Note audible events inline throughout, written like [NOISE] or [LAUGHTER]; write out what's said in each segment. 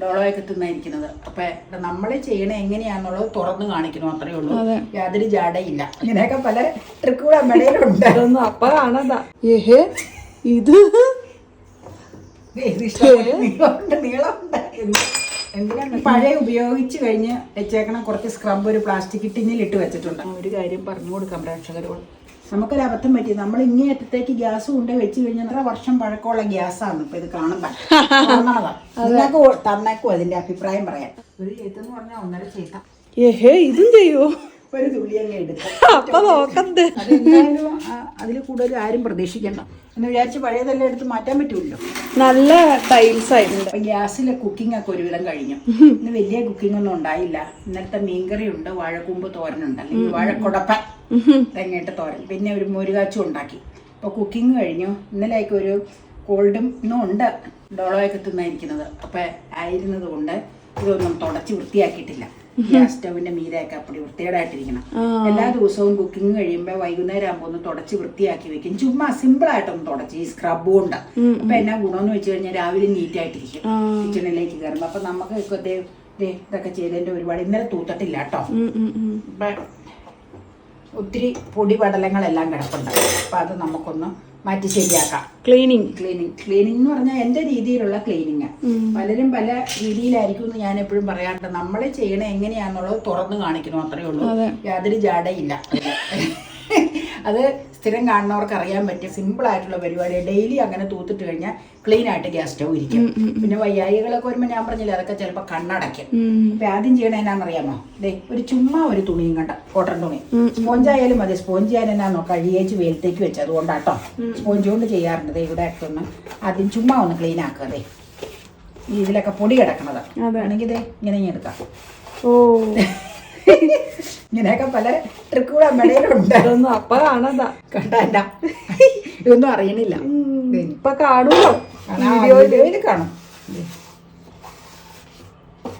ഡോളോയൊക്കെ തിന്നായിരിക്കുന്നത് അപ്പൊ നമ്മൾ ചെയ്യണ എങ്ങനെയാന്നുള്ളത് തുറന്നു കാണിക്കണം അത്രേ ഉള്ളൂ. യാതൊരു ജാടയില്ല. ഇങ്ങനെയൊക്കെ പല ട്രിക്കുകളും അപ്പ കാണാതാ ഏഹേ? ഇത്? പഴയ ഉപയോഗിച്ച് കഴിഞ്ഞ് വെച്ചേക്കണ കുറച്ച് സ്ക്രബ് ഒരു പ്ലാസ്റ്റിക് ടിന്നിൽ ഇട്ട് വെച്ചിട്ടുണ്ട്. ഒരു കാര്യം പറഞ്ഞു കൊടുക്കാം പ്രേക്ഷകരോട്. നമുക്കൊരു അബദ്ധം പറ്റി നമ്മൾ ഇങ്ങേ അറ്റത്തേക്ക് ഗ്യാസ് കൊണ്ട് വെച്ച് കഴിഞ്ഞാൽ എത്ര വർഷം പഴക്കമുള്ള ഗ്യാസാണ് ഇപ്പൊ ഇത് കാണുമ്പോ. തന്നേക്കോ നിങ്ങൾക്ക് തന്നേക്കും അതിന്റെ അഭിപ്രായം പറയാം. ഒരു ചെയ്തെന്ന് പറഞ്ഞാൽ ഒന്നര ചെയ്ത ഏഹേ ഇതും ചെയ്യോ? ഒരു തുള്ളി അങ്ങ് അതിൽ കൂടുതൽ ആരും പ്രതീക്ഷിക്കണ്ട. എന്ന് വിചാരിച്ച് പഴയതെല്ലാം എടുത്ത് മാറ്റാൻ പറ്റുമല്ലോ. നല്ല ടൈൽസ് ആയിട്ടുണ്ട്. ഗ്യാസിലെ കുക്കിംഗ് ഒക്കെ ഒരുവിധം കഴിഞ്ഞു. ഇന്ന് വലിയ കുക്കിംഗ് ഒന്നും ഉണ്ടായില്ല. ഇന്നലത്തെ മീൻകറി ഉണ്ട് വാഴക്കൂമ്പ് തോരനുണ്ട് അല്ലെങ്കിൽ വാഴക്കുടപ്പ തെങ്ങയിട്ട് തോരൻ. പിന്നെ ഒരു മോരുകാച്ചും ഉണ്ടാക്കി. അപ്പൊ കുക്കിംഗ് കഴിഞ്ഞു. ഇന്നലെയൊക്കെ ഒരു കോൾഡും ഇന്നും ഉണ്ട്. ഡോളോയൊക്കെ തിന്നായിരിക്കുന്നത് അപ്പൊ ആയിരുന്നത് കൊണ്ട് ഇതൊന്നും തുടച്ച് വൃത്തിയാക്കിയിട്ടില്ല. ഗ്യാസ് സ്റ്റൗവിന്റെ മീരയൊക്കെ അപ്പടി വൃത്തികേടായിട്ടിരിക്കണം. എല്ലാ ദിവസവും കുക്കിംഗ് കഴിയുമ്പോൾ വൈകുന്നേരം ആകുമ്പോൾ ഒന്ന് തുടച്ച് വൃത്തിയാക്കി വെക്കും. ചുമ്മാ സിമ്പിൾ ആയിട്ടൊന്ന് തുടച്ച്. ഈ സ്ക്രബ് കൊണ്ട് അപ്പൊ എന്നാ ഗുണമെന്ന് വെച്ച് കഴിഞ്ഞാൽ രാവിലെ നീറ്റ് ആയിട്ടിരിക്കും. കിച്ചണിലേക്ക് കയറുമ്പോൾ അപ്പൊ നമുക്ക് ഇതൊക്കെ ചെയ്തതിന്റെ ഒരുപാട് ഇന്നലെ തൂത്തട്ടില്ല കേട്ടോ. ഒത്തിരി പൊടി പടലങ്ങളെല്ലാം കിടപ്പുണ്ട്. അപ്പം അത് നമുക്കൊന്ന് മാറ്റി ശരിയാക്കാം. ക്ലീനിങ് ക്ലീനിങ് ക്ലീനിങ് എന്ന് പറഞ്ഞാൽ എന്റെ രീതിയിലുള്ള ക്ലീനിങ് പലരും പല രീതിയിലായിരിക്കും എന്ന് ഞാൻ എപ്പോഴും പറയാറുണ്ട്. നമ്മൾ ചെയ്യണ എങ്ങനെയാണെന്നുള്ളത് തുറന്നു കാണിക്കണം അത്രയേ ഉള്ളൂ. യാതൊരു ജാടയില്ല. അത് സ്ഥിരം കാണുന്നവർക്ക് അറിയാൻ പറ്റിയ സിമ്പിൾ ആയിട്ടുള്ള പരിപാടി. ഡെയിലി അങ്ങനെ തൂത്തിട്ട് കഴിഞ്ഞാൽ ക്ലീൻ ആയിട്ട് ഗ്യാസ് സ്റ്റൗ ഇരിക്കും. പിന്നെ വയ്യായികളൊക്കെ വരുമ്പോൾ ഞാൻ പറഞ്ഞില്ല അതൊക്കെ ചിലപ്പോൾ കണ്ണടയ്ക്കും. അപ്പൊ ആദ്യം ചെയ്യണ എന്നാണെന്നറിയാമോ ദേ ഒരു ചുമ്മാ ഒരു തുണിയും കണ്ട കോട്ടൺ തുണി. സ്പോഞ്ച് ആയാലും മതി. സ്പോഞ്ച് ചെയ്യാൻ എന്നാന്നോ കഴിയേച്ച് വെയിലത്തേക്ക് വെച്ച്. അതുകൊണ്ടാട്ടോ. സ്പോഞ്ച് കൊണ്ട് ചെയ്യാറുണ്ട്. ഇവിടെ ഒന്ന് ആദ്യം ചുമ്മാ ഒന്ന് ക്ലീൻ ആക്കുക. അതെ ഇതിലൊക്കെ പൊടി കിടക്കണത്. ആണെങ്കിൽ ഇതേ ഇങ്ങനെ ഇങ്ങനെ എടുക്കാം. ഓ. [LAUGHS] ഇങ്ങനെയൊക്കെ പല ട്രിക്കുകളും അമ്മയുണ്ട് അതൊന്നും അപ്പ കാണാതാ കണ്ടല്ല ഇതൊന്നും അറിയണില്ല. ഇപ്പൊ കാണുമോ കാണാം, കാണും.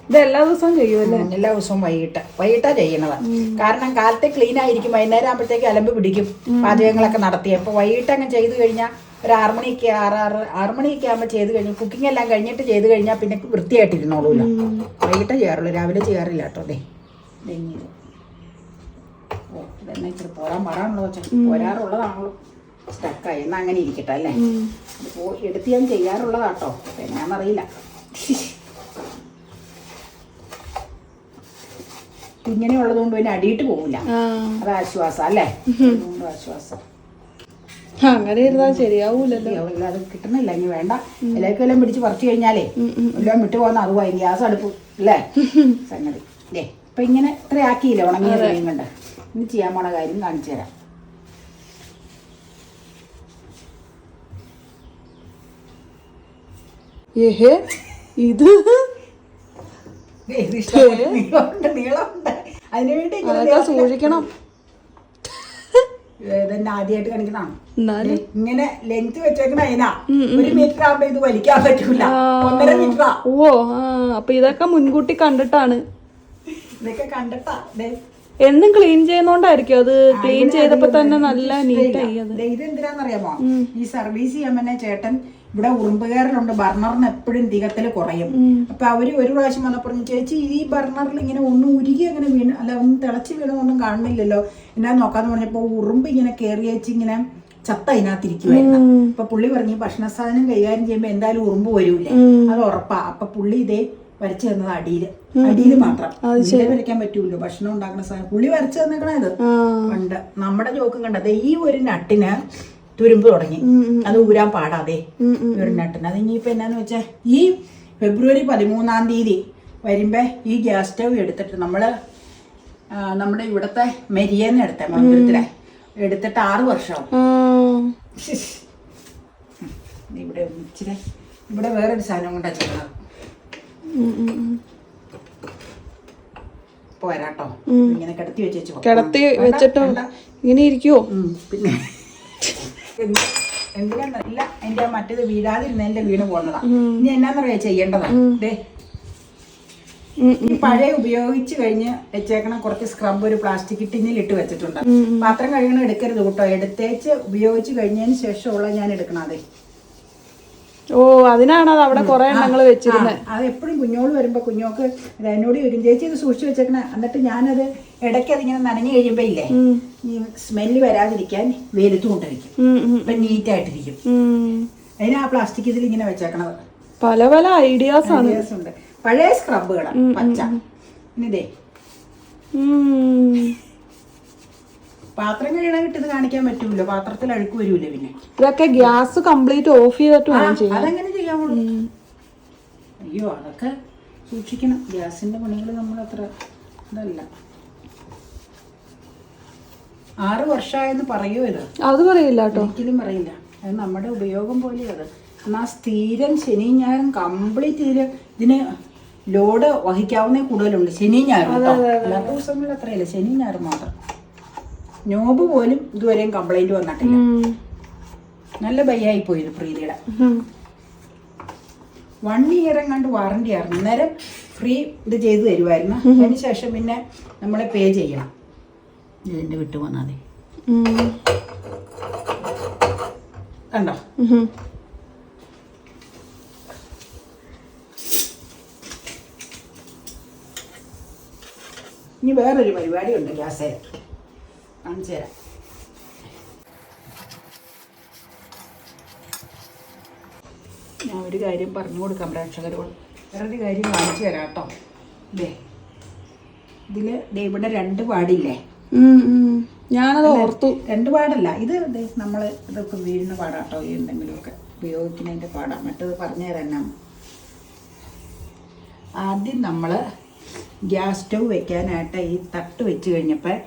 ഇത് എല്ലാ ദിവസവും ചെയ്യുമല്ലേ എല്ലാ ദിവസവും വൈകിട്ട്. വൈകിട്ടാ ചെയ്യണതാണ് കാരണം കാലത്തെ ക്ലീൻ ആയിരിക്കും. വൈകുന്നേരം ആകുമ്പോഴത്തേക്ക് അലമ്പ് പിടിക്കും. പാചകങ്ങളൊക്കെ നടത്തി അപ്പൊ വൈകിട്ട് അങ്ങ് ചെയ്തു കഴിഞ്ഞാൽ ഒരു ആറ് മണിക്ക് ആറ് ആറ് ആറ് മണിയൊക്കെ ആകുമ്പോൾ ചെയ്ത് കഴിഞ്ഞു കുക്കിംഗ് എല്ലാം കഴിഞ്ഞിട്ട് ചെയ്ത് കഴിഞ്ഞാൽ പിന്നെ വൃത്തിയായിട്ടിരുന്നോളൂല്ലോ. വൈകിട്ടേ ചെയ്യാറുള്ളൂ. രാവിലെ ചെയ്യാറില്ല കേട്ടോ. അതെ ഓ ഇതെന്നെ ഇച്ചിരി പോരാൻ പാടാണല്ലോ വെച്ചാൽ പോരാറുള്ളതാണല്ലോ. സ്റ്റക്കായി എന്നാൽ അങ്ങനെ ഇരിക്കട്ടെ അല്ലേ? അപ്പോൾ എടുത്ത് ഞാൻ ചെയ്യാറുള്ളതാട്ടോ. എന്നാന്നറിയില്ല. ഇങ്ങനെയുള്ളതുകൊണ്ട് പിന്നെ അടിയിട്ട് പോകില്ല അത് ആശ്വാസം അല്ലേ? അതുകൊണ്ട് ആശ്വാസം. അങ്ങനെ ഇരുന്നാ ശരിയാവൂലല്ലോ. ഇല്ല, അത് കിട്ടുന്നില്ല. ഇനി വേണ്ട. ഇലയൊക്കെ എല്ലാം പിടിച്ച് പറിച്ചു കഴിഞ്ഞാലേ എല്ലാം വിട്ടു പോകുന്ന അതുമായി ഗ്യാസ് അടുപ്പ് അല്ലേ സംഗതി. അല്ലേ അപ്പൊ ഇങ്ങനെ ഇത്ര ആക്കിയില്ലേ ഉണങ്ങിയ മീൻ കണ്ട്? ഇനി ചെയ്യാൻ പോണ കാര്യം കാണിച്ചു തരാം. ഏഹേ? ഇത്? സൂക്ഷിക്കണം. ഇതന്നെ ആദ്യമായിട്ട് കാണിക്കുന്നതാണ്. എന്നാലും? ഇങ്ങനെ ലെങ്ത് വെച്ചേക്കണ അതിനാ. ഒരു മീറ്റർ ആകുമ്പോ ഇത് വലിക്കാൻ പറ്റൂല. ഒന്നര മീറ്ററാ. ഓ അപ്പൊ ഇതൊക്കെ മുൻകൂട്ടി കണ്ടിട്ടാണ്. ഇതൊക്കെ കണ്ടിട്ടാ. ദേ. എന്നും ക്ലീൻ ചെയ്യുന്നോണ്ടായിരിക്കും അത്. ക്ലീൻ ചെയ്തപ്പോ തന്നെ നല്ല നീറ്റായി അത്. ഇതെന്തിനാന്നറിയാമോ ഈ സർവീസ് ചെയ്യാൻ തന്നെ ചേട്ടൻ ഇവിടെ ഉറുമ്പുകാരനുണ്ട്. ബർണറിന് എപ്പോഴും തികത്തൽ കുറയും. അപ്പൊ അവർ ഒരു പ്രാവശ്യം വന്നപ്പോൾ പറഞ്ഞു, ചേച്ചി ഈ ബർണറിൽ ഇങ്ങനെ ഒന്നും ഉരുകി അങ്ങനെ വീണ് അല്ല ഒന്നും തിളച്ച് വീണതൊന്നും കാണുന്നില്ലല്ലോ. എന്നാ നോക്കാന്ന് പറഞ്ഞപ്പോ ഉറുമ്പ് ഇങ്ങനെ കയറി വെച്ച് ഇങ്ങനെ ചത്ത അതിനകത്തിരിക്കുവായിരുന്നു. അപ്പൊ പുള്ളി പറഞ്ഞു "ഈ ഭക്ഷണ സാധനം കൈകാര്യം ചെയ്യുമ്പോ എന്തായാലും ഉറുമ്പ് വരൂലേ അത് ഉറപ്പാ. അപ്പൊ പുള്ളി ഇതേ വരച്ചു തന്നത് അടിയിൽ അടിയിൽ മാത്രം. ഇതിലെ വരയ്ക്കാൻ പറ്റൂല്ലോ ഭക്ഷണം ഉണ്ടാക്കുന്ന സാധനം. പുളി വരച്ചു തന്നേക്കണത് പണ്ട് നമ്മുടെ ജോക്കും കണ്ടത് ഈ ഒരു നട്ടിന് തുരുമ്പ് തുടങ്ങി. അത് ഊരാൻ പാടാതെ. ഈ ഒരു നട്ടിന്. അത് ഇനിയിപ്പോ എന്നാന്ന് വെച്ചാ ഈ ഫെബ്രുവരി പതിമൂന്നാം തീയതി വരുമ്പോ ഈ ഗ്യാസ് സ്റ്റവ് എടുത്തിട്ട് നമ്മൾ നമ്മുടെ ഇവിടത്തെ മെരിയെന്ന് എടുത്ത മന്ദിരത്തിലെ എടുത്തിട്ട് ആറ് വർഷം [LAUGHS] ഇവിടെ ഇച്ചിരി ഇവിടെ വേറൊരു സാധനം കൊണ്ടാ ചെയ്യുന്നത്. പോരാട്ടോ. ഇങ്ങനെ കിടത്തി വെച്ചു കിടത്തി വെച്ചിട്ട് ഇങ്ങനെ ഇരിക്കുവോ? പിന്നെ എന്ത്- എന്തിനാന്നറിയില്ല എന്റെ മറ്റേത് വീഴാതിരുന്നതിന്റെ വീണ് പോന്നതാ ഇനി എന്നാന്നറിയാ ചെയ്യേണ്ടതാ? ദേ ഈ പഴയ ഉപയോഗിച്ച് കഴിഞ്ഞ് വെച്ചേക്കണ കുറച്ച് സ്ക്രബ് ഒരു പ്ലാസ്റ്റിക് ടിന്നിൽ ഇട്ട് വെച്ചിട്ടുണ്ട്. പാത്രം കഴുകണം എടുക്കരുത് കേട്ടോ. എടുത്തേച്ച് ഉപയോഗിച്ച് കഴിഞ്ഞതിന് ശേഷമുള്ള ഞാൻ എടുക്കണം അതെ ഓ അതിനാണ് അത് അവിടെ കുറെ എണ്ണങ്ങൾ വെച്ചിരുന്നത് അത് എപ്പോഴും കുഞ്ഞോൾ വരുമ്പോ കുഞ്ഞോക്ക് എന്നോട് ചോദിക്കും ചേച്ചി ഇത് സൂക്ഷിച്ചു വെച്ചേക്കണ. എന്നിട്ട് ഞാനത് ഇടയ്ക്ക് അതിങ്ങനെ നനഞ്ഞു കഴിയുമ്പോ ഇല്ലേ ഈ സ്മെല്ല് വരാതിരിക്കാൻ വെയിലത്ത് കൊണ്ടിരിക്കും. നീറ്റ് ആയിട്ടിരിക്കും അതിന് ആ പ്ലാസ്റ്റിക് ഇതിൽ ഇങ്ങനെ വെച്ചേക്കണത്. പല പല ഐഡിയാസ് ആണ്. ഉണ്ട്. പഴയ സ്ക്രബുകളാണ് പച്ച. ഇനി ഇതേ ഉം. പാത്രം കഴുകാൻ ഇത് കാണിക്കാൻ പറ്റൂല. പാത്രത്തിൽ അഴുക്ക് വരൂല പിന്നെ. ഇതൊക്കെ ഗ്യാസ് കംപ്ലീറ്റ് ഓഫ് ചെയ്തിട്ട് വേണം ചെയ്യാൻ അതെങ്ങനെ ചെയ്യാവുള്ളൂ അയ്യോ അതൊക്കെ സൂക്ഷിക്കണം. ഗ്യാസിന്റെ പണികൾ നമ്മൾ അത്ര ഇതല്ല. ആറ് വർഷമായെന്ന് പറയൂ ഇത്? അത് പറയില്ല കേട്ടോ. ഒരിക്കലും പറയില്ല. അത് നമ്മുടെ ഉപയോഗം പോലെ അത്. എന്നാൽ സ്ഥിരം ശനി ഞായറും കംപ്ലീറ്റ് ഇതിൽ ഇതിന് ലോഡ് വഹിക്കാവുന്ന കൂടുതലുണ്ട്. ശനി ഞായറും ദിവസങ്ങളിൽ അത്രയില്ല. ശനി ഞായറും മാത്രം. നോബ് പോലും ഇതുവരെയും കംപ്ലൈന്റ് വന്നിട്ടില്ല. നല്ല ബയ്യായി പോയിരുന്നു പ്രീതിയുടെ. വൺ ഇയർ എങ്ങാണ്ട് വാറണ്ടി ആയിരുന്നു. അന്നേരം ഫ്രീ ഇത് ചെയ്തു തരുമായിരുന്നു അതിന് ശേഷം പിന്നെ നമ്മളെ പേ ചെയ്യണം. ഇതിന്റെ വിട്ടു വന്നാൽ മതി. കണ്ടോ. ഇനി വേറൊരു പരിപാടിയുണ്ട് ഗ്യാസേ കാണിച്ചു തരാം ഞാൻ ഒരു കാര്യം പറഞ്ഞു കൊടുക്കാം പ്രേക്ഷകരോട്. വേറൊരു കാര്യം കാണിച്ചു തരാം കേട്ടോ. ഇതേ ഇതിൽ ഇവിടെ രണ്ട് പാടില്ലേ. ഞാനത് ഓർത്തു. രണ്ട് പാടല്ല. ഇത് നമ്മൾ ഇതൊക്കെ വീഴുന്ന പാടാട്ടോ ഈ എന്തെങ്കിലുമൊക്കെ ഉപയോഗിക്കുന്നതിന്റെ പാടാണ് മറ്റത് പറഞ്ഞു തരാം ആദ്യം നമ്മൾ ഗ്യാസ് സ്റ്റൗ വെക്കാനായിട്ട് ഈ തട്ട് വെച്ച് കഴിഞ്ഞപ്പോൾ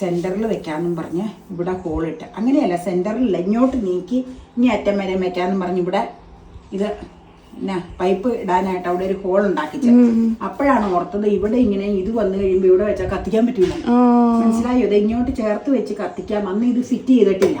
സെന്ററിൽ വെക്കാമെന്നും പറഞ്ഞ് ഇവിടെ ഹോളിട്ട് അങ്ങനെയല്ല സെന്ററിൽ ഇങ്ങോട്ട് നീക്കി ഇനി അറ്റം വരെ വെക്കാമെന്നും പറഞ്ഞ് ഇവിടെ ഇത് എന്നാ പൈപ്പ് ഇടാനായിട്ട് അവിടെ ഒരു ഹോൾ ഉണ്ടാക്കിച്ചത് അപ്പോഴാണ് ഓർത്തത് ഇവിടെ ഇങ്ങനെ ഇത് വന്നു കഴിയുമ്പോൾ ഇവിടെ വെച്ചാൽ കത്തിക്കാൻ പറ്റില്ല മനസ്സിലായോ? ഇത് ഇങ്ങോട്ട് ചേർത്ത് വെച്ച് കത്തിക്കാം. അന്ന് ഇത് ഫിറ്റ് ചെയ്തിട്ടില്ല.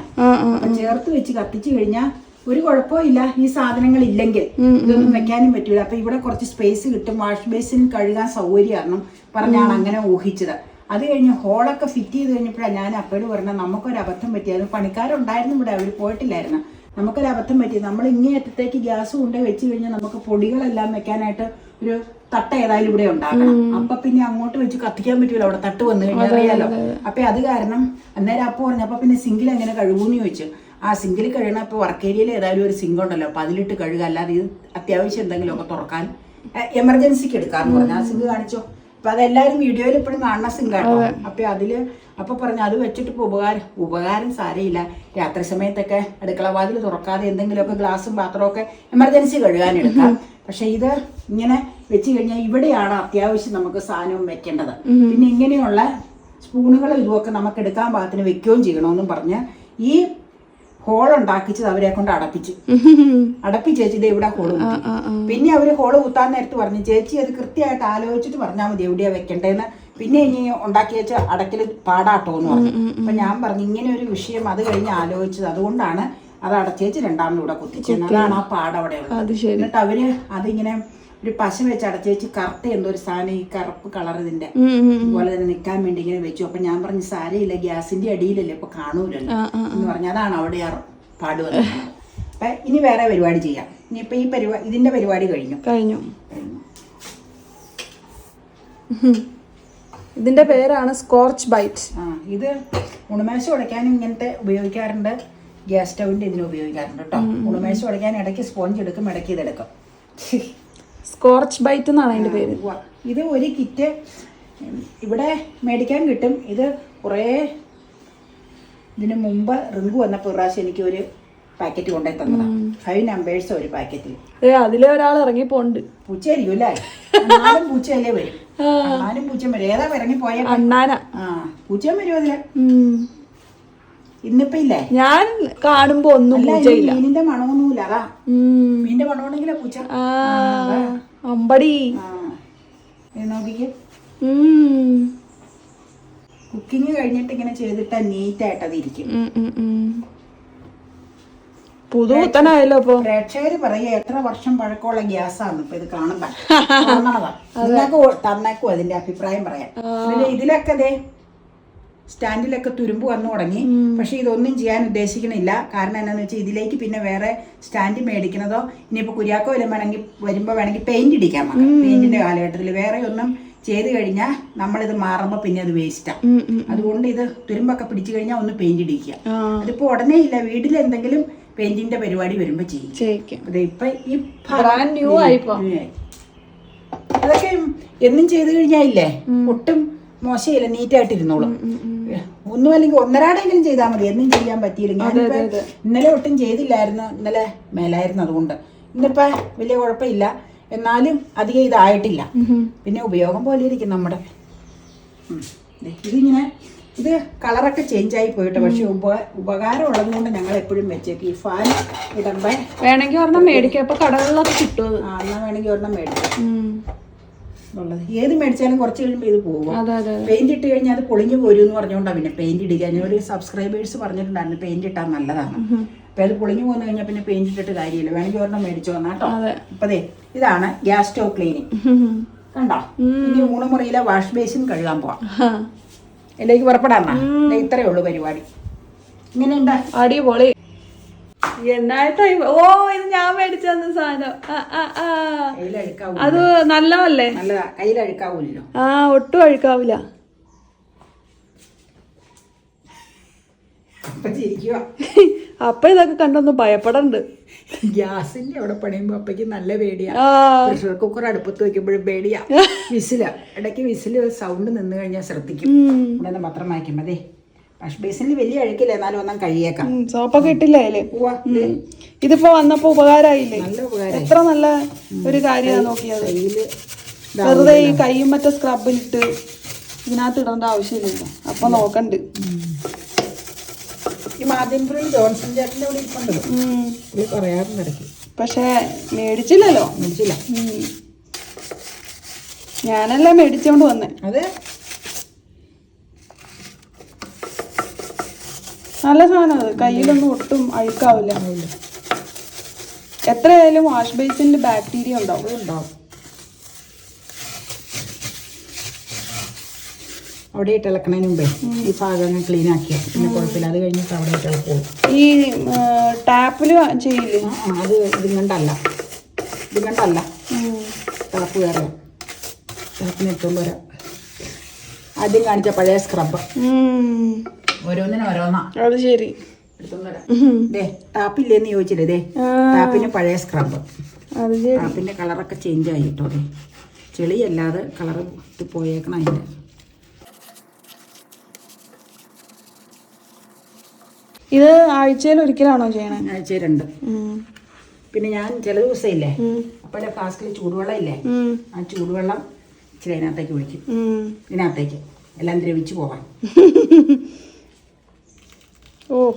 അപ്പൊ ചേർത്ത് വെച്ച് കത്തിച്ചു കഴിഞ്ഞാൽ ഒരു കുഴപ്പമില്ല ഈ സാധനങ്ങൾ ഇല്ലെങ്കിൽ ഇതൊന്നും വെക്കാനും പറ്റൂല. അപ്പൊ ഇവിടെ കുറച്ച് സ്പേസ് കിട്ടും. വാഷ് ബേസിൻ കഴുകാൻ സൗകര്യമാണെന്നും പറഞ്ഞാണ് അങ്ങനെ ഊഹിച്ചത്. അത് കഴിഞ്ഞ് ഹോളൊക്കെ ഫിറ്റ് ചെയ്ത് കഴിഞ്ഞപ്പോഴാണ് ഞാൻ അപ്പോഴും പറഞ്ഞത് നമുക്കൊരു അബദ്ധം പറ്റി. അത് പണിക്കാരുണ്ടായിരുന്നു ഇവിടെ അവർ പോയിട്ടില്ലായിരുന്നു. നമുക്കൊരു അബദ്ധം പറ്റി. നമ്മൾ ഇങ്ങേ അറ്റത്തേക്ക് ഗ്യാസ് കൊണ്ട് വെച്ച് കഴിഞ്ഞാൽ നമുക്ക് പൊടികളെല്ലാം വെക്കാനായിട്ട് ഒരു തട്ട ഏതായാലും ഇവിടെ ഉണ്ടാകണം അപ്പൊ പിന്നെ അങ്ങോട്ട് വെച്ച് കത്തിക്കാൻ പറ്റൂല അവിടെ തട്ട് വന്നു കഴിഞ്ഞാൽ അറിയാലോ. അപ്പൊ അത് കാരണം അന്നേരം അപ്പൊ പറഞ്ഞപ്പോ പിന്നെ സിങ്കിൽ എങ്ങനെ കഴുകൂന്ന് ചോദിച്ചു. ആ സിങ്കിൽ കഴുകണ ഇപ്പൊ വർക്ക് ഏരിയയിൽ ഏതായാലും ഒരു സിങ്ക് ഉണ്ടല്ലോ അപ്പൊ അതിലിട്ട് കഴുകുക അല്ലാതെ ഇത് അത്യാവശ്യം എന്തെങ്കിലുമൊക്കെ തുറക്കാൻ എമർജൻസിക്ക് എടുക്കാന്ന് പറഞ്ഞു. ആ സിങ്ക് കാണിച്ചോ? അപ്പൊ അതെല്ലാരും വീഡിയോയിൽ ഇപ്പോഴും കാണുന്ന സിങ്കാട്ടോ അപ്പൊ അതിൽ അപ്പൊ പറഞ്ഞു അത് വെച്ചിട്ട് ഇപ്പൊ ഉപകാരം ഉപകാരം സാരയില്ല രാത്രി സമയത്തൊക്കെ അടുക്കള വാതിൽ തുറക്കാതെ എന്തെങ്കിലുമൊക്കെ ഗ്ലാസും പാത്രവും ഒക്കെ എമർജൻസി കഴുകാനെടുക്കാം പക്ഷെ ഇത് ഇങ്ങനെ വെച്ച് കഴിഞ്ഞാൽ ഇവിടെയാണ് അത്യാവശ്യം നമുക്ക് സാധനവും വെക്കേണ്ടത്. പിന്നെ ഇങ്ങനെയുള്ള സ്പൂണുകളും ഇതുമൊക്കെ നമുക്ക് എടുക്കാൻ പാകത്തിന് വെക്കുകയും ചെയ്യണമെന്നും പറഞ്ഞ് ഈ ഹോൾ ഉണ്ടാക്കിച്ചത് അവരെ കൊണ്ട് അടപ്പിച്ച്. അടപ്പിച്ച് ചേച്ചി ഇത് ഇവിടെ ഹോൾ പിന്നെ അവർ ഹോൾ കുത്താൻ നേരത്ത് പറഞ്ഞു ചേച്ചി അത് കൃത്യമായിട്ട് ആലോചിച്ചിട്ട് പറഞ്ഞാൽ മതി എവിടെയാ വെക്കണ്ടേന്ന്. പിന്നെ ഇനി ഉണ്ടാക്കി വെച്ച അടക്കൽ പാടാട്ടോ എന്ന് പറഞ്ഞു അപ്പൊ ഞാൻ പറഞ്ഞു ഇങ്ങനെ ഒരു വിഷയം അത് കഴിഞ്ഞ് ആലോചിച്ചത് അതുകൊണ്ടാണ് അത് അടച്ചേച്ച് രണ്ടാമത് ഇവിടെ കുത്തിച്ചത് അതാണ് ആ പാടവിടെ ഉള്ളത്. എന്നിട്ട് അവർ അതിങ്ങനെ ഒരു പശ വെച്ച് അടച്ചു വെച്ച് കറുത്ത എന്തോ ഒരു സാധനം ഈ കറുപ്പ് കളർ ഇതിന്റെ. അതുപോലെ തന്നെ നിൽക്കാൻ വേണ്ടി ഇങ്ങനെ വെച്ചു. അപ്പൊ ഞാൻ പറഞ്ഞു സാരയില്ല ഗ്യാസിന്റെ അടിയിലല്ലേ ഇപ്പൊ കാണൂലല്ലോ. എന്ന് പറഞ്ഞു അതാണ് അവിടെ ആ പാട് വന്നത്. അപ്പൊ ഇനി വേറെ പരിപാടി ചെയ്യാം. ഇനിയിപ്പൊ ഈ പരിപാടി ഇതിന്റെ പരിപാടി കഴിഞ്ഞു. കഴിഞ്ഞു. ഇതിന്റെ പേരാണ് സ്കോർച്ച് ബൈറ്റ്. ആ ഇത് ഉണമേശ ഉടയ്ക്കാനും ഇങ്ങനത്തെ ഉപയോഗിക്കാറുണ്ട്. ഗ്യാസ് സ്റ്റൗവിന്റെ ഇതിന് ഉപയോഗിക്കാറുണ്ട് കേട്ടോ. ഉണമേശ ഉടയ്ക്കാൻ ഇടയ്ക്ക് സ്പോഞ്ച് എടുക്കും ഇടയ്ക്ക് ഇതെടുക്കും. സ്കോർച്ച് ബൈറ്റ് എന്നാണ് അതിന്റെ പേര്. ഇത് ഒരു കിറ്റ്. ഇവിടെ മേടിക്കാൻ കിട്ടും. ഇത് കുറേ ഇതിന് മുമ്പ് റിങ്കു വന്നപ്പോൾ പ്രാവശ്യം എനിക്ക് ഒരു പാക്കറ്റ് കൊണ്ടേ തന്നതാണ് ഫൈവ് നമ്പേഴ്സ് ഒരു പാക്കറ്റിൽ. ഏ അതിലെ ഒരാൾ ഇറങ്ങി പോണ്ട് പൂച്ചയായിരിക്കും അല്ലേ എന്നാലും പൂച്ചയല്ലേ വരും. ആരും പൂച്ച വരും. ഏതാ ഇറങ്ങി പോയാൽ അണ്ണാന. ആ പൂച്ചയും വരും അതിൽ. ഇന്നിപ്പോ ഇല്ലേ? ഞാൻ കാണുമ്പോ ഒന്നും മീനിന്റെ മണമൊന്നുമില്ല അതാ മീനിന്റെ മണമാണെങ്കിലാ പൂച്ച. അമ്പടി. കുക്കിങ് നോക്കിക്കേ. കുക്കിംഗ് കഴിഞ്ഞിട്ട് ഇങ്ങനെ ചെയ്തിട്ടാ നീറ്റായിട്ട് അതിരിക്കും ഉം, ഉം, ഉം. പുതുപുത്തനായല്ലോ ഇപ്പൊ പ്രേക്ഷകര് പറയുക എത്ര വർഷം പഴക്കമുള്ള ഗ്യാസാണ് ഇപ്പൊ ഇത് കാണുമ്പോ. [LAUGHS] തോന്നണതാ നിങ്ങൾക്ക് തന്നേക്കും അതിന്റെ അഭിപ്രായം പറയാൻ. ഇതിൽ ഇതിലൊക്കെ ദേ സ്റ്റാൻഡിലൊക്കെ തുരുമ്പ് വന്നു തുടങ്ങി പക്ഷെ ഇതൊന്നും ചെയ്യാൻ ഉദ്ദേശിക്കണില്ല. കാരണം എന്താണെന്ന് വെച്ചാൽ ഇതിലേക്ക് പിന്നെ വേറെ സ്റ്റാൻഡ് മേടിക്കുന്നതോ ഇനിയിപ്പോൾ കുര്യാക്കോ വല്ലതും വേണമെങ്കിൽ വരുമ്പോൾ വേണമെങ്കിൽ പെയിന്റ് ഇടിക്കാൻ പെയിന്റിന്റെ കാലഘട്ടത്തിൽ വേറെ ഒന്നും ചെയ്ത് കഴിഞ്ഞാൽ നമ്മളിത് മാറുമ്പോൾ പിന്നെ അത് വേസ്റ്റാണ്. അതുകൊണ്ട് ഇത് തുരുമ്പൊക്കെ പിടിച്ചു കഴിഞ്ഞാൽ ഒന്ന് പെയിന്റ് ഇടിക്കുക. അതിപ്പോൾ അതിപ്പോ ഉടനെ ഇല്ല വീട്ടിൽ എന്തെങ്കിലും പെയിന്റിന്റെ പരിപാടി വരുമ്പോൾ ചെയ്യും. ഇപ്പൊ ഈ ന്യൂ ആയി. അതൊക്കെ എന്നും ചെയ്ത് കഴിഞ്ഞായില്ലേ ഒട്ടും മോശമില്ല നീറ്റായിട്ട് ഇരുന്നോളും ഒന്നും അല്ലെങ്കിൽ ഒന്നരാടെങ്കിലും ചെയ്താൽ മതി. എന്നും ചെയ്യാൻ പറ്റിയില്ല ഞാനിപ്പോ ഇന്നലെ ഒട്ടും ചെയ്തില്ലായിരുന്നു. ഇന്നലെ മേലായിരുന്നു അതുകൊണ്ട്. ഇന്നിപ്പോ വലിയ കുഴപ്പമില്ല. എന്നാലും അധികം ഇതായിട്ടില്ല. പിന്നെ ഉപയോഗം പോലെ ഇരിക്കും നമ്മുടെ. ഇതിങ്ങനെ ഇത് കളറൊക്കെ ചേഞ്ച് ആയി പോയിട്ട്. പക്ഷെ ഉപ ഉപകാരം ഉള്ളതുകൊണ്ട് ഞങ്ങൾ എപ്പോഴും വെച്ചേക്ക് ഈ ഫാൻ ഇടുമ്പോ. വേണമെങ്കിൽ ഒരെണ്ണം മേടിക്കാം. ഇപ്പൊ കടകളിലൊക്കെ കിട്ടും ആ എന്നാ വേണമെങ്കിൽ ഒരെണ്ണം മേടിക്കാം. ഉം. ഉള്ളത്. ഏത് മേടിച്ചാലും കുറച്ച് കഴിയുമ്പോൾ ഇത് പോകും പെയിന്റ് ഇട്ട് കഴിഞ്ഞാൽ അത് പൊളിഞ്ഞു പോരും എന്ന് പറഞ്ഞുകൊണ്ടാണ് പിന്നെ പെയിന്റ് ഇടുക. ഒരു സബ്സ്ക്രൈബേഴ്സ് പറഞ്ഞിട്ടുണ്ടായിരുന്നു പെയിന്റ് ഇട്ടാൽ നല്ലതാണ്. അപ്പൊ അത് പൊളിഞ്ഞു പോന്നു കഴിഞ്ഞാൽ പിന്നെ പെയിന്റ് ഇട്ടിട്ട് കാര്യമില്ല. വേണമെങ്കിൽ ഒരെണ്ണം മേടിച്ചു വന്നാ കേട്ടോ. അതെ. ദേ ഇതാണ് ഗ്യാസ് സ്റ്റോവ് ക്ലീനിങ് കണ്ടോ? ഇനി മൂന്ന് മുറിയിലെ വാഷ് ബേസിൻ കഴുകാൻ പോവാം. ആ. പുറപ്പെടാന്ന ഇത്രയേ ഉള്ളൂ പരിപാടി. ഇങ്ങനെയുണ്ട്. അടിപൊളി. എന്നായിട്ടായി ഓ ഇത് ഞാൻ മേടിച്ചു തന്ന സാധനം. ആ, ആ, ആ. അത് നല്ലതല്ലേ? ആ ഒട്ടും അഴുക്കാവില്ല. അപ്പൊ ഇതൊക്കെ കണ്ടൊന്ന് ഭയപ്പെടണ്ട്. ഗ്യാസിന്റെ അവിടെ പണിയുമ്പോ അപ്പയ്ക്ക് നല്ല പേടിയാ. പ്രഷർ കുക്കർ അടുപ്പത്ത് വെക്കുമ്പോഴും പേടിയാ. [LAUGHS] വിസില. ഇടയ്ക്ക് വിസിൽ സൗണ്ട് നിന്ന് കഴിഞ്ഞാൽ ശ്രദ്ധിക്കും. ഇവിടെ പത്രം വായിക്കും അതെ വാഷ് ബേസിനിൽ വലിയ അഴുക്കില്ല എന്നാലും ഒന്നും കഴിയേക്കാം. സോപ്പൊക്കെ ഇട്ടില്ല അതിൽ? ഇതിപ്പോ വന്നപ്പോ ഉപകാരമായില്ലേ എത്ര നല്ല ഒരു കാര്യമാണ് നോക്കിയത്. വെറുതെ ഈ കൈയും മറ്റേ സ്ക്രബിലിട്ട് ഇതിനകത്ത് ഇടേണ്ട ആവശ്യമില്ലല്ലോ. അപ്പൊ നോക്കണ്ട്. ജോൺസൺ ചേട്ടന്റെ അവിടെ ഇരിപ്പുണ്ട്. ഇത് പറയാറുണ്ട് ഇടയ്ക്ക്. പക്ഷെ മേടിച്ചില്ലല്ലോ? മേടിച്ചില്ല. ഞാനല്ലേ മേടിച്ചോണ്ട് വന്നേ. അത്? നല്ല സാധനമാണ് കയ്യിലൊന്നും ഒട്ടും അഴുക്കാവില്ല. എത്രയായാലും വാഷ് ബേസിന്റെ ബാക്ടീരിയ ഉണ്ടാവും. ഉണ്ടാവും. അവിടെ ഇട്ട് ഇളക്കണതിന് മുമ്പേ ഈ ഭാഗം ക്ലീൻ ആക്കിയ. പിന്നെ കുഴപ്പമില്ല. അത് കഴിഞ്ഞിട്ട് അവിടെ ഇട്ട് ഇളക്കുള്ളൂ ഈ ടാപ്പിൽ ചെയ്യില്ലേ? അത് ഇതും കണ്ടല്ല ഇതും കണ്ടല്ല ടാപ്പ് വേറെ. തിളപ്പിന് എത്തുമ്പോൾ വരാം ആദ്യം കാണിച്ച പഴയ സ്ക്രബ് ഉം. ഓരോന്നിനും ഓരോന്നാ. അത് ശരി. ടാപ്പില്ലേന്ന് ചോദിച്ചില്ലേ ദേ. ടാപ്പിന് പഴയ സ്ക്രബ് അത് ശരി. ടാപ്പിന്റെ കളറൊക്കെ ചേഞ്ച് ആയി കേട്ടോ ദേ. ചെളിയല്ലാതെ കളർ പോയേക്കണം അതിന്റെ. ഇത് ആഴ്ചയിൽ ഒരിക്കലാണോ ചെയ്യണേ? ആഴ്ചയിൽ രണ്ട്. പിന്നെ ഞാൻ ചില ദിവസം ഇല്ലേ. അപ്പോഴേ ഫ്ലാസ്കിൽ ചൂടുവെള്ളം ഇല്ലേ ആ ചൂടുവെള്ളം ഇച്ചിരി അതിനകത്തേക്ക് ഒഴിക്കും. ഇതിനകത്തേക്ക്. എല്ലാം ദ്രവിച്ചു പോകാൻ [LAUGHS] ഓ.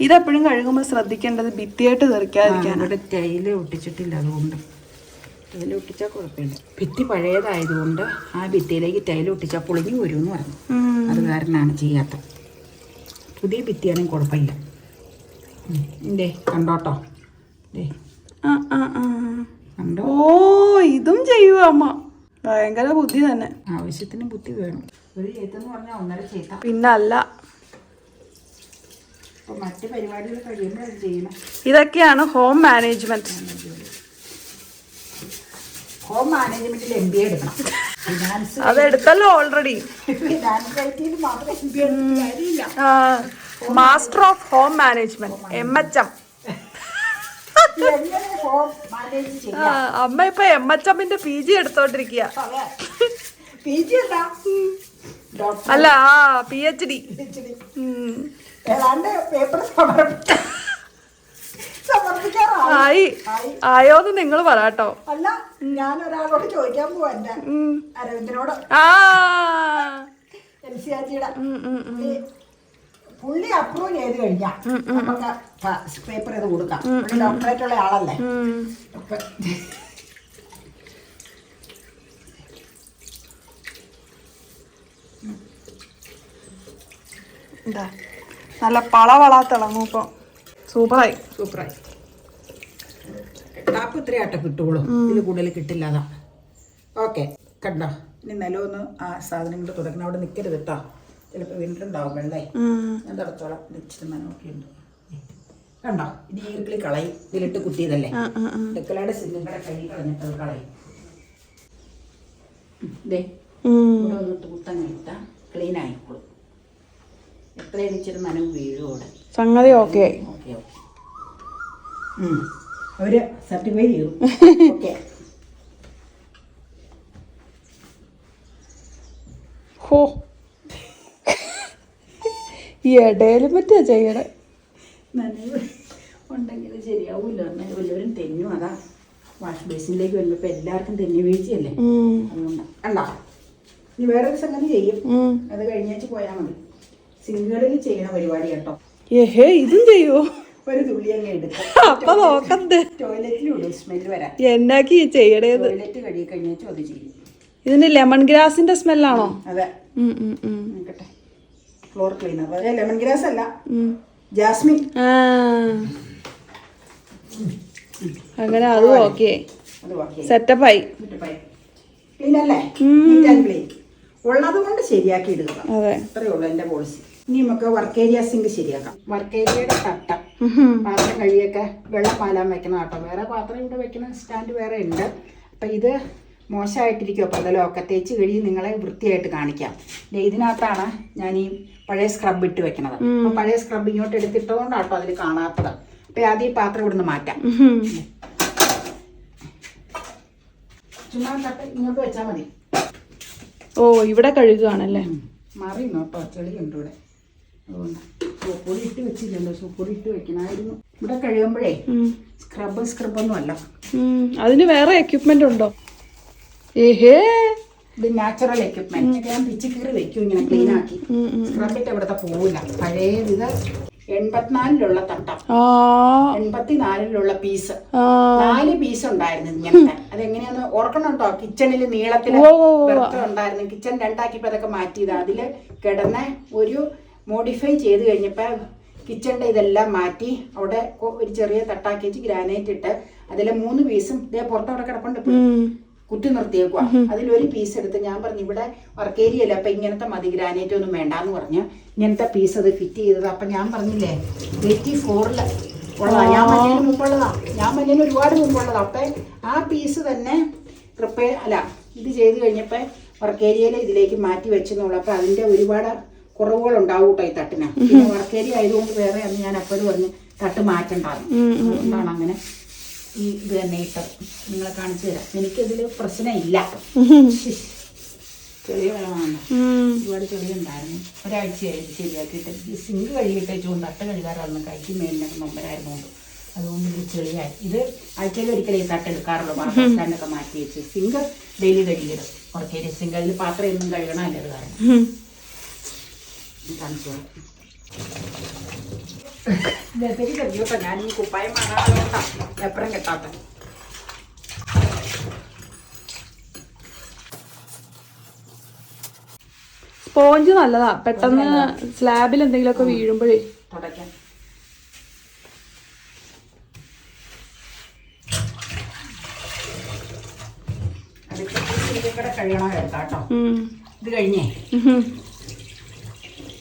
ഇതെപ്പോഴും കഴുകുമ്പോൾ ശ്രദ്ധിക്കേണ്ടത് ഭിത്തിയായിട്ട് തെറിക്കാതിരിക്കാനാണ്. ഇവിടെ ടൈൽ ഒട്ടിച്ചിട്ടില്ല അതുകൊണ്ട്. ടൈൽ ഒട്ടിച്ചാൽ കുഴപ്പമില്ല. ഭിത്തി പഴയതായതുകൊണ്ട് ആ ഭിത്തിയിലേക്ക് ടൈൽ ഒട്ടിച്ചാൽ പൊളിഞ്ഞു എന്ന് പറഞ്ഞു. അത് കാരണമാണ് ചെയ്യാത്ത. പുതിയ ഭിത്തിയാണെങ്കിൽ കുഴപ്പമില്ല. ഇതേ കണ്ടോട്ടോ. ദേ ആ, ആ, ആ. കണ്ടോ? ഓ ഇതും ചെയ്യുക അമ്മ. ഭയങ്കര ബുദ്ധി തന്നെ. ആവശ്യത്തിന് ബുദ്ധി വേണം. ഒരു ചെയ്തെന്ന് പറഞ്ഞാൽ ഒന്നര ചേത്ത പിന്നല്ല. മറ്റ് പരിപാടികൾ കഴിയുമ്പോൾ ചെയ്യണം. ഇതൊക്കെയാണ് ഹോം മാനേജ്മെന്റ് ഹോം മാനേജ്മെന്റിൽ എം ബി എ എടുക്കണം. ഫിനാൻസ് അതെടുത്തല്ലോ ഓൾറെഡി ഫിനാൻസ് ഐറ്റിയിൽ മാത്രം M B A master of home management M H M അമ്മ ഇപ്പൊ എം എച്ച് എമ്മിന്റെ പി ജി എടുത്തോണ്ടിരിക്കുക പി ജി അല്ല ആ പി എച്ച് ഡി ആയി. ആയി. ആയോന്ന് നിങ്ങൾ പറയാട്ടോ അല്ല ഞാൻ ഒരാളോട് ചോദിക്കാൻ പോവാ അരവിന്ദനോട്. ആ. എൽ സി ആജിയുടെ. പുള്ളി അപ്രൂവ് ചെയ്ത് കഴിഞ്ഞാ നമുക്ക് പേപ്പർ ചെയ്ത് കൊടുക്കാം. പുള്ളി ഡോക്ടറേറ്റ് ഉള്ള ആളല്ലേ? നല്ല പള വള തിളങ്ങും ഇപ്പൊ സൂപ്പറായി. സൂപ്പറായി. ടാപ്പ് ഇത്രയാട്ടോ കിട്ടുള്ളൂ ഇത് കൂടുതൽ കിട്ടില്ലാതാ. ഓക്കെ. കണ്ടോ? ഇനി നിലമൊന്ന് ആ സാധനങ്ങൾ തുടക്കണം. അവിടെ നിൽക്കരുത് കേട്ടോ ചിലപ്പോൾ വീണ്ടുണ്ടാവും വെള്ളേ. ഞാൻ തടത്തോളം ഇച്ചിരി നോക്കിയുണ്ട് കണ്ടോ? ഇത് ഈർക്കിളി കളയും ഇതിലിട്ട് കുത്തിയതല്ലേ? അടുക്കളയുടെ സിലിണ്ടറെ കഴുകി കളഞ്ഞിട്ട് അത് കളയും. ഇവിടെ വന്നിട്ട് കുത്തങ്ങ് ഇട്ടാൽ ക്ലീൻ ആയിക്കോളും. എത്ര സംഗതി ഓക്കെ ആയി. ഓക്കെ ഓക്കെ അവർ സർട്ടിഫൈ ചെയ്തു. [LAUGHS] ഓക്കെ ഹോ. ഈ ഇടയിലും പറ്റാ ചെയ്യണേ. നനവ് ഉണ്ടെങ്കിൽ ശരിയാവൂല്ലോ എന്നാൽ വല്ലവരും തെന്നും അതാ വാഷ് ബേസിനിലേക്ക് വരുമ്പോൾ എല്ലാവർക്കും തെന്നി വീഴ്ചയല്ലേ? അല്ല നീ വേറെ ഇനി വേറൊരു സംഗതി ചെയ്യും. അത് കഴിഞ്ഞാച്ച് പോയാൽ മതി. സിങ്കുകളിൽ ചെയ്യണ പരിപാടി കേട്ടോ. ഏഹേ ഇതും ചെയ്യുമോ ഒരു തുള്ളി അങ്ങ് എടുക്കും അപ്പൊ നോക്കണ്ട്. ടോയ്ലറ്റിലും ഇടും സ്മെല്ല് വരാൻ. എന്നാക്കി ചെയ്യണേ ചെയ്യണേത്? ടോയ്ലറ്റ് കഴുകി കഴിഞ്ഞാച്ചും അത് ചെയ്യും. ഇതിന് ലെമൺ ഗ്രാസിന്റെ സ്മെല്ലാണോ? അതെ. ഉം, ഉം, ഉം. നോക്കട്ടെ. ഫ്ലോർ ക്ലീനർ അതെ ലെമൺ ഗ്രാസ് അല്ല. ജാസ്മിൻ അങ്ങനെ അത് ഓക്കെ സെറ്റപ്പ് ആയി. സെറ്റപ്പായി ക്ലീൻ അല്ലേ? ക്ലീൻ ഉള്ളത് കൊണ്ട് ശരിയാക്കി ഇടുക അതെ. അത്രയേ ഉള്ളൂ എന്റെ പോളിസി ഇനി നമുക്ക് വർക്ക് ഏരിയ സിങ്ക് ശരിയാക്കാം. വർക്ക് ഏരിയയുടെ തട്ട. പാത്രം കഴിയൊക്കെ വെള്ളം പാലാൻ വെക്കണം കേട്ടോ. വേറെ പാത്രം ഇവിടെ വെക്കുന്ന സ്റ്റാൻഡ് വേറെ ഉണ്ട്. അപ്പം ഇത് മോശമായിട്ടിരിക്കും അപ്പം അത് ലോക്ക തേച്ച് കഴുകി നിങ്ങളെ വൃത്തിയായിട്ട് കാണിക്കാം. ഇതിനകത്താണ് ഞാൻ ഈ പഴയ സ്ക്രബ് ഇട്ട് വെക്കണത്. അപ്പം പഴയ സ്ക്രബ് ഇങ്ങോട്ട് എടുത്തിട്ടതുകൊണ്ടാണ് കേട്ടോ അതിൽ കാണാത്തത്. അപ്പം ആദ്യം ഈ പാത്രം ഇവിടുന്ന് മാറ്റാം. ചുമ്മാ തട്ട് ഇങ്ങോട്ട് വെച്ചാൽ മതി. ഓ ഇവിടെ കഴുകുകയാണല്ലേ മാറി നോട്ടോ ചെളിയുണ്ട് ഇവിടെ. അതുകൊണ്ട് സോപ്പൊടി ഇട്ട് വെച്ചില്ലല്ലോ. സോപ്പൊടി ഇട്ട് വെക്കണമായിരുന്നു ഇവിടെ കഴിയുമ്പോഴേ സ്ക്രബ് സ്ക്രബ് സ്ക്രബൊന്നും അല്ല. അതിന് വേറെ എക്യുപ്മെന്റ് ഉണ്ടോ? ഏഹേ? ഇത് നാച്ചുറൽ എക്യുപ്മെന്റ് ഞാൻ പിച്ച് കീറി വെക്കും ഇങ്ങനെ ക്ലീൻ ആക്കി. സ്ക്രബിട്ട് ഇവിടുത്തെ പോവില്ല. പഴയത് ഇത് എൺപത്തിനാലിലുള്ള തട്ട. എൺപത്തിനാലിലുള്ള പീസ് നാല് പീസ് ഉണ്ടായിരുന്നു ഇങ്ങനത്തെ. അതെങ്ങനെയാന്ന് ഓർക്കണുണ്ടോ? കിച്ചണിൽ. ബെർത്ത് ഉണ്ടായിരുന്നു. കിച്ചൺ രണ്ടാക്കിയപ്പോ അതൊക്കെ മാറ്റിയത്. അതിൽ കിടന്ന ഒരു മോഡിഫൈ ചെയ്ത് കഴിഞ്ഞപ്പോ കിച്ചണിന്റെ ഇതെല്ലാം മാറ്റി അവിടെ ഒരു ചെറിയ തട്ടാക്കി വെച്ച് ഗ്രാനൈറ്റ് ഇട്ട് അതിലെ മൂന്ന് പീസും ഇതേ പുറത്തവിടെ കിടപ്പുണ്ട്. കുത്തി നിർത്തിയേക്കുവാ. അതിലൊരു പീസ് എടുത്ത് ഞാൻ പറഞ്ഞു ഇവിടെ വർക്ക് ഏരിയ അല്ല അപ്പൊ ഇങ്ങനത്തെ മതി ഗ്രാനൈറ്റ് ഒന്നും വേണ്ടാന്ന് പറഞ്ഞ് ഇങ്ങനത്തെ പീസ് അത് ഫിറ്റ് ചെയ്തത്. അപ്പൊ ഞാൻ പറഞ്ഞില്ലേ എയ്റ്റി ഫോറിൽ ഉള്ളതാ. ഞാൻ മഞ്ഞിന് മുമ്പുള്ളതാ. ഞാൻ മഞ്ഞിന് ഒരുപാട് മുമ്പുള്ളതാ. അപ്പൊ ആ പീസ് തന്നെ പ്രിപ്പയർ അല്ല ഇത് ചെയ്ത് കഴിഞ്ഞപ്പോ വർക്ക് ഏരിയയിൽ ഇതിലേക്ക് മാറ്റി വെച്ചെന്നുള്ളൂ. അപ്പൊ അതിന്റെ ഒരുപാട് കുറവുകൾ ഉണ്ടാവും കേട്ടോ ഈ തട്ടിന്. പിന്നെ വർക്ക് ഏരിയ ആയതുകൊണ്ട് വേറെ അന്ന് ഞാൻ അപ്പോഴും പറഞ്ഞു തട്ട് മാറ്റണ്ടായിരുന്നു അതുകൊണ്ടാണ് അങ്ങനെ ഈ ഇത് തന്നെ ഇട്ടത് നിങ്ങളെ കാണിച്ചു തരാം. എനിക്കതിൽ പ്രശ്നമില്ല. ചെറിയ വെള്ളമാണ്. ഒരുപാട് ചെറിയ ഉണ്ടായിരുന്നു ഒരാഴ്ചയായി ശരിയാക്കിയിട്ട്. ഈ സിങ്ക് കഴുകിയിട്ട് ചൂണ്ട് തട്ട് കഴുകാറായിരുന്നു കൈക്ക് മേലിനൊക്കെ നൊമ്പരായിരുന്നുകൊണ്ട് അതുകൊണ്ട് ഇത് ചെളിയായി. ഇത് ആഴ്ചയിൽ ഒരിക്കലും ഈ തട്ട് എടുക്കാറുള്ളൂ. പാത്രം സ്റ്റാൻഡൊക്കെ മാറ്റി വെച്ച് സിങ്ക് ഡെയിലി കഴുകിയിടും. കുറച്ച് സിങ്ക് അതിൽ പാത്രം എന്നും കഴുകണമല്ലേ അത് കാരണം. ഉഹും. ഞാൻ ഈ കുപ്പായം എപ്പഴും സ്പോഞ്ച് നല്ലതാ. പെട്ടെന്ന് സ്ലാബിൽ എന്തെങ്കിലുമൊക്കെ വീഴുമ്പോഴേ. ഇത് കഴിഞ്ഞേ.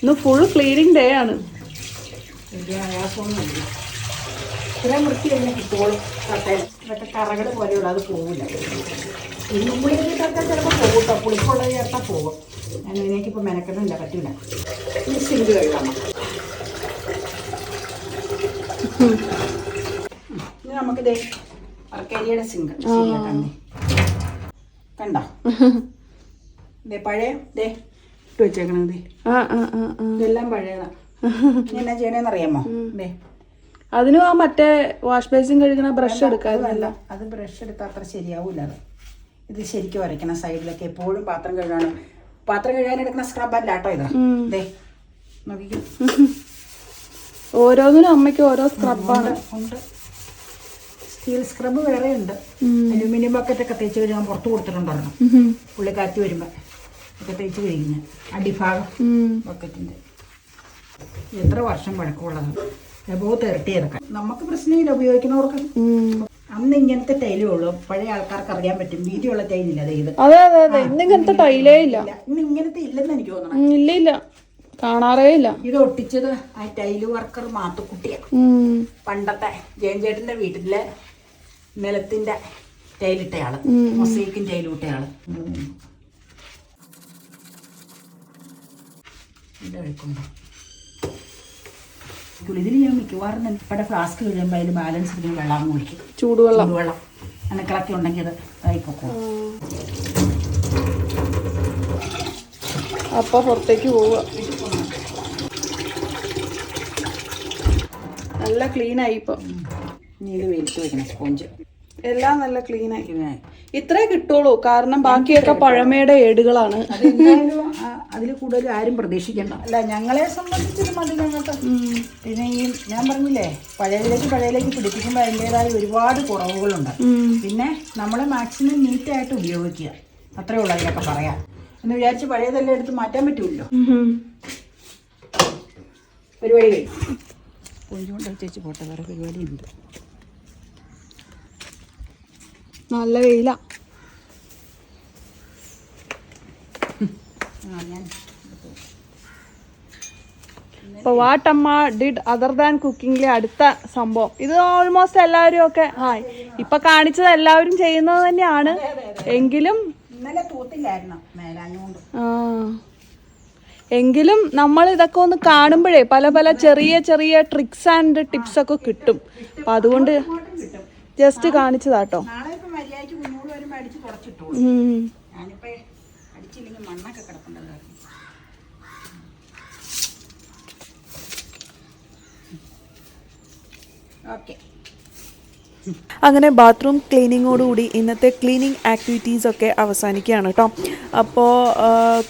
ഇന്ന് ഫുൾ ക്ലീനിങ് ഡേ ആണ്. വലിയ ആയാസമൊന്നുമില്ല. ഇത്രയും വൃത്തി തന്നെ കിട്ടുള്ളൂ തട്ടയിൽ ഇതൊക്കെ കറകൾ പോലെയുള്ള അത് പോകില്ല ഇന്നും പുളി ചേർത്താൽ ചിലപ്പോൾ പോകും കേട്ടോ പുളിപ്പുള്ളത് ചേർത്താൽ പോകും ഞാൻ ഇതിനേക്ക് ഇപ്പോൾ മെനക്കെട്ടില്ല പറ്റില്ല ഈ സിങ്ക് കഴുകണം ഇനി നമുക്കിത് അർക്കേരിയയുടെ സിങ്ക് ദേ. കണ്ടോ? [LAUGHS] ദേ പഴയ ദേ ഇട്ട് വെച്ചേക്കണത്. ഇതെല്ലാം പഴയതാ. ഇനി എന്നാ ചെയ്യണേന്ന് അറിയാമോ ദേ. അതിനും ആ മറ്റേ വാഷ് ബേസിൻ കഴുകണ ബ്രഷ് എടുക്കാറില്ല അത് ബ്രഷ് എടുത്താൽ അത്ര ശരിയാവൂല അത്. ഇത് ശരിക്കും വരയ്ക്കണം സൈഡിലൊക്കെ എപ്പോഴും പാത്രം കഴുകാണ് പാത്രം കഴുകാൻ എടുക്കുന്ന സ്ക്രബ് അല്ല കേട്ടോ ഇത്. ദേ നോക്കിക്കോ. [LAUGHS] ഓരോന്നിനും അമ്മയ്ക്ക് ഓരോ സ്ക്രബാണ് ഉണ്ട് സ്റ്റീൽ സ്ക്രബ് വേറെ ഉണ്ട്. അലൂമിനിയം ബക്കറ്റ് ഒക്കെ തേച്ച് കഴിഞ്ഞാൽ പുറത്ത് കൊടുത്തിട്ടുണ്ടായിരുന്നു പുള്ളി കാറ്റ് വരുമ്പോൾ ഒക്കെ തേച്ച് കഴിഞ്ഞ് അടിഭാഗം ബക്കറ്റിന്റെ എത്ര വർഷം പഴക്കമുള്ളതാണ് എബോ തേർട്ടി ഇറക്കാൻ നമുക്ക് പ്രശ്നമില്ല ഉപയോഗിക്കുന്നവർക്ക്. അന്ന് ഇങ്ങനത്തെ ടൈലേ ഉള്ളൂ. പഴയ ആൾക്കാർക്ക് അറിയാൻ പറ്റും. വീതിയുള്ള ടൈലില്ല അതെ ഇത്. അതെ അതെ അതെ. ഇന്ന് ഇങ്ങനത്തെ ടൈലേ ഇല്ല. ഇന്ന് ഇങ്ങനത്തെ ഇല്ലെന്ന് എനിക്ക് തോന്നണം. ഇല്ല ഇല്ല. കാണാറേ ഇല്ല. ഇത് ഒട്ടിച്ചത് ആ ടൈൽ വർക്കർ മാത്തുക്കുട്ടിയാണ്. പണ്ടത്തെ ജയൻചേട്ടന്റെ വീട്ടിലെ നിലത്തിന്റെ ടൈലിട്ടയാൾ മൊസൈക്കും ടൈലും ഇട്ടയാൾ. ഇതെടുക്കുമ്പോ ഇതിൽ ഞാൻ മിക്കവാറും ഇവിടെ ഫ്ലാസ്ക് കഴിയുമ്പോൾ അതിൽ ബാലൻസ് ഇതിന് വെള്ളം കുളിക്കും ചൂടുവെള്ളം. ചൂടുവെള്ളം. അണുക്കളൊക്കെ ഉണ്ടെങ്കിൽ അത് ഇതായിപ്പോക്കും അപ്പൊ പുറത്തേക്ക് പോവുക. നല്ല ക്ലീനായി ഇപ്പം. ഇനി ഇത് വെയിലത്ത് വെക്കണം സ്പോഞ്ച്. എല്ലാം നല്ല ക്ലീനായി ആയി. ഇത്രേ കിട്ടുള്ളൂ. കാരണം ബാക്കിയൊക്കെ പഴമയുടെ ഏടുകളാണ്. അതെന്തായാലും അതിൽ കൂടുതൽ ആരും പ്രതീക്ഷിക്കണ്ട. അല്ല ഞങ്ങളെ സംബന്ധിച്ചൊരു മതി ഞങ്ങൾക്ക് പിന്നെ ഈ ഞാൻ പറഞ്ഞില്ലേ പഴയതിലേക്ക് പഴയതിലേക്ക് പിടിപ്പിക്കുമ്പോൾ അതിന്റെതായ ഒരുപാട് കുറവുകളുണ്ട്. പിന്നെ നമ്മൾ മാക്സിമം നീറ്റായിട്ട് ഉപയോഗിക്കുക. അത്രേ ഉള്ളൂ അതിനൊക്കെ പറയാം എന്ന് വിചാരിച്ച് പഴയതെല്ലാം എടുത്ത് മാറ്റാൻ പറ്റുമല്ലോ ഒരു പരിപാടി കഴിഞ്ഞു. കൊഞ്ചുകൊണ്ട് ചേച്ചി പോട്ടെ വേറെ പരിപാടി ഉണ്ട് നല്ല വെയില. അപ്പൊ വാട്ട് അമ്മ ഡിഡ് അതർ ദാൻ കുക്കിങ്ങിലെ അടുത്ത സംഭവം? ഇത് ഓൾമോസ്റ്റ് എല്ലാവരും ഒക്കെ ആ ഇപ്പൊ കാണിച്ചത് എല്ലാവരും ചെയ്യുന്നത് തന്നെയാണ്. എങ്കിലും ആ, എങ്കിലും നമ്മൾ ഇതൊക്കെ ഒന്ന് കാണുമ്പോഴേ പല പല ചെറിയ ചെറിയ ട്രിക്സ് ആൻഡ് ടിപ്സ് ഒക്കെ കിട്ടും. അപ്പൊ അതുകൊണ്ട് ജസ്റ്റ് കാണിച്ചതാട്ടോ നാളെ ഇപ്പം മര്യാദയ്ക്ക് കുഞ്ഞോട് വരുമ്പോൾ അടിച്ച് ഉം. ഞാനിപ്പോ അടിച്ചില്ലെങ്കിൽ മണ്ണൊക്കെ കിടപ്പുണ്ടത് കാരണം ഓക്കെ. അങ്ങനെ ബാത്റൂം ക്ലീനിങ്ങോടുകൂടി ഇന്നത്തെ ക്ലീനിങ് ആക്ടിവിറ്റീസ് ഒക്കെ അവസാനിക്കുകയാണ് കേട്ടോ അപ്പോൾ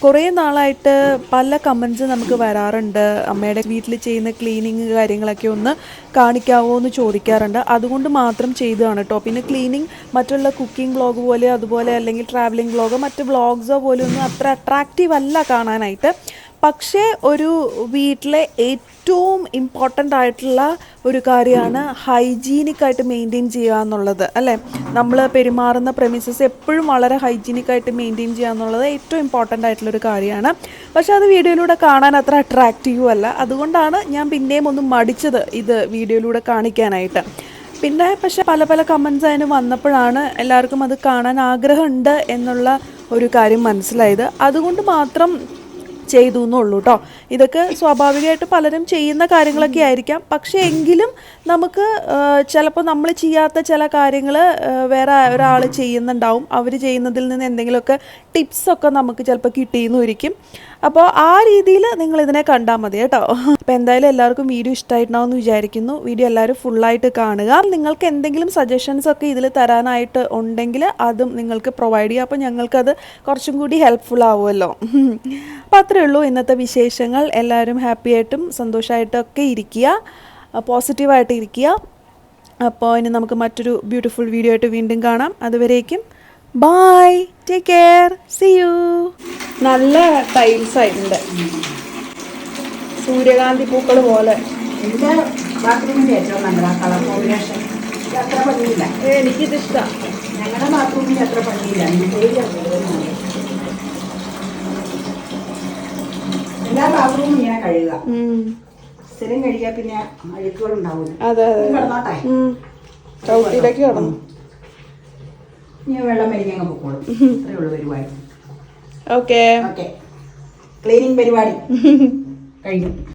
കുറേ നാളായിട്ട് പല കമൻസ് നമുക്ക് വരാറുണ്ട്. അമ്മയുടെ വീട്ടിൽ ചെയ്യുന്ന ക്ലീനിങ് കാര്യങ്ങളൊക്കെ ഒന്ന് കാണിക്കാവോ എന്ന് ചോദിക്കാറുണ്ട്. അതുകൊണ്ട് മാത്രം ചെയ്തതാണ് കേട്ടോ പിന്നെ ക്ലീനിങ് മറ്റുള്ള കുക്കിംഗ് വ്ളോഗ് പോലെ അതുപോലെ അല്ലെങ്കിൽ ട്രാവലിംഗ് വ്ളോഗ് മറ്റ് വ്ളോഗ്സോ പോലെ ഒന്നും അത്ര അട്രാക്റ്റീവ് അല്ല കാണാനായിട്ട്. പക്ഷേ ഒരു വീട്ടിലെ ഏറ്റവും ഇമ്പോർട്ടന്റ് ആയിട്ടുള്ള ഒരു കാര്യമാണ് ഹൈജീനിക് ആയിട്ട് മെയിന്റെയിൻ ചെയ്യുക എന്നുള്ളത് അല്ലേ? നമ്മൾ പെരുമാറുന്ന പ്രമിസസ് എപ്പോഴും വളരെ ഹൈജീനിക് ആയിട്ട് മെയിന്റെയിൻ ചെയ്യുക എന്നുള്ളത് ഏറ്റവും ഇമ്പോർട്ടന്റ് ആയിട്ടുള്ളൊരു കാര്യമാണ്. പക്ഷേ അത് വീഡിയോയിലൂടെ കാണാൻ അത്ര അട്രാക്റ്റീവ് അല്ല. അതുകൊണ്ടാണ് ഞാൻ പിന്നെയും ഒന്ന് മടിച്ചത് ഇത് വീഡിയോയിലൂടെ കാണിക്കാനായിട്ട്. പിന്നെ പക്ഷേ പല പല കമൻസ് അതിന് വന്നപ്പോഴാണ് എല്ലാവർക്കും അത് കാണാൻ ആഗ്രഹമുണ്ട് എന്നുള്ള ഒരു കാര്യം മനസ്സിലായത്. അതുകൊണ്ട് മാത്രം ചെയ്തു എന്നുള്ളൂ കേട്ടോ ഇതൊക്കെ സ്വാഭാവികമായിട്ട് പലരും ചെയ്യുന്ന കാര്യങ്ങളൊക്കെ ആയിരിക്കാം. പക്ഷേ എങ്കിലും നമുക്ക് ചിലപ്പോൾ നമ്മൾ ചെയ്യാത്ത ചില കാര്യങ്ങൾ വേറെ ഒരാൾ ചെയ്യുന്നുണ്ടാവും. അവർ ചെയ്യുന്നതിൽ നിന്ന് എന്തെങ്കിലുമൊക്കെ ടിപ്സൊക്കെ നമുക്ക് ചിലപ്പോൾ കിട്ടിയെന്നും ഇരിക്കും. അപ്പോൾ ആ രീതിയിൽ നിങ്ങൾ ഇതിനെ കണ്ടാൽ മതി കേട്ടോ. അപ്പോൾ എന്തായാലും എല്ലാവർക്കും വീഡിയോ ഇഷ്ടമായിട്ടുണ്ടാവും വിചാരിക്കുന്നു. വീഡിയോ എല്ലാവരും ഫുള്ളായിട്ട് കാണുക. നിങ്ങൾക്ക് എന്തെങ്കിലും സജഷൻസ് ഒക്കെ ഇതിൽ തരാനായിട്ട് ഉണ്ടെങ്കിൽ അതും നിങ്ങൾക്ക് പ്രൊവൈഡ് ചെയ്യുക അപ്പോൾ ഞങ്ങൾക്കത് കുറച്ചും കൂടി ഹെൽപ്ഫുൾ ആവുമല്ലോ. അപ്പോൾ അത്രയേ ഉള്ളൂ ഇന്നത്തെ വിശേഷങ്ങൾ. എല്ലാവരും ഹാപ്പി ആയിട്ടും സന്തോഷമായിട്ടും ഒക്കെ ഇരിക്കുക പോസിറ്റീവായിട്ട് ഇരിക്കുക. അപ്പോൾ ഇനി നമുക്ക് മറ്റൊരു ബ്യൂട്ടിഫുൾ വീഡിയോ ആയിട്ട് വീണ്ടും കാണാം. അതുവരേക്കും bye take care see you നല്ല ടൈൽസ് ആയിട്ടുണ്ട്. സൂര്യകാന്തി പൂക്കൾ പോലെ. എന്റെ ബാത്റൂമിന്റെ ഏറ്റവും നല്ലതാണ് കളർ കോമ്പിനേഷൻ ഇത് അത്ര ഭംഗിയില്ല. എനിക്കിത് ഇഷ്ടമാണ് ഞങ്ങളുടെ ബാത്റൂമിന്റെ അത്ര ഭംഗിയില്ല. ഇന്ത്യയിലെ കൂടുതലാണ് എല്ലാ ബാത്റൂമും ഇങ്ങനെ കഴുകുക സ്ഥിരം കഴുകിയാൽ പിന്നെ അഴുക്കുകൾ ഉണ്ടാവില്ല അതെ അതെ. ചവിട്ടിയിലേക്ക് കിടന്നു വെള്ളം വലിഞ്ഞങ്ങ് പൊക്കോളും. അത്രേ ഉള്ളൂ പരിപാടി. ഓക്കേ ഓക്കെ ക്ലീനിങ് പരിപാടി. [LAUGHS] കഴിഞ്ഞു.